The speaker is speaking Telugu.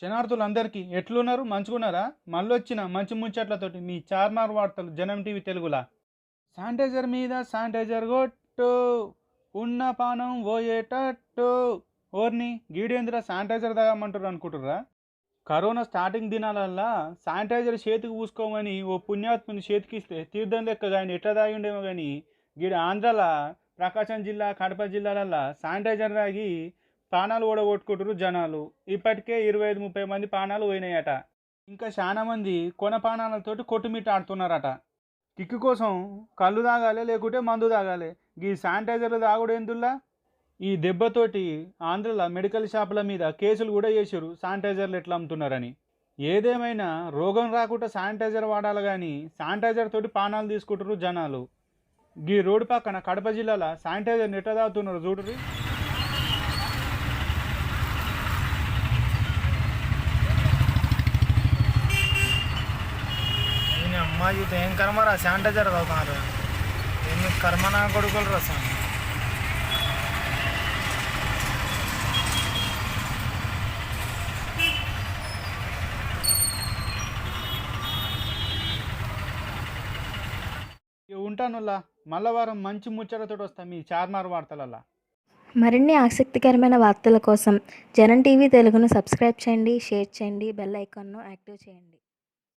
శనార్థులందరికీ ఎట్లున్నారు? మంచుకున్నారా మళ్ళొచ్చిన మంచి ముచ్చట్లతోటి మీ చార్మార్ వార్తలు జనం టీవీ తెలుగులా. శానిటైజర్ మీద శానిటైజర్ కొట్టు. ఉన్న పానం పోయేటట్టు. ఓర్ని గీడేంద్ర శానిటైజర్ తాగమంటారు అనుకుంటుర్రా? కరోనా స్టార్టింగ్ దినాలల్లా శానిటైజర్ చేతికి పూసుకోమని ఓ పుణ్యాత్ముని చేతికిస్తే తీర్థం లెక్క కానీ ఎట్లా తాగిండేమో కానీ గీడ ఆంధ్రాల ప్రకాశం జిల్లా కడప జిల్లాలల్లా శానిటైజర్ తాగి ప్రాణాలు ఓడగొట్టుకుంటారు జనాలు. ఇప్పటికే ఇరవై ఐదు ముప్పై మంది ప్రాణాలు పోయినాయట. ఇంకా చాలా మంది కొన ప్రాణాలతోటి కొట్టుమిట్ట ఆడుతున్నారట కిక్కు కోసం కళ్ళు తాగాలి లేకుంటే మందు తాగాలి. ఈ శానిటైజర్లు తాగుడు ఎందుల్లా? ఈ దెబ్బతోటి ఆంధ్రలో మెడికల్ షాపుల మీద కేసులు కూడా చేశారు శానిటైజర్లు ఎట్లా అమ్ముతున్నారని. ఏదేమైనా రోగం రాకుండా శానిటైజర్ వాడాలి కానీ శానిటైజర్ తోటి పానాలు తీసుకుంటారు జనాలు. ఈ రోడ్డు పక్కన కడప జిల్లాలో శానిటైజర్ ఎట్లా తాగుతున్నారు చూడరు అమ్మాయి ఇది ఏం కర్మరా శానిటైజర్ తాగుతున్నారు ఏమి కర్మ నా కొడుకులు రా ఇక మల్లవారం మంచి ముచ్చటతో వస్తాం మీ చార్మార్ వార్తలలో మరిన్ని ఆసక్తికరమైన వార్తల కోసం జనం టీవీ తెలుగును సబ్స్క్రైబ్ చేయండి షేర్ చేయండి బెల్ ఐకాన్ను యాక్టివ్ చేయండి.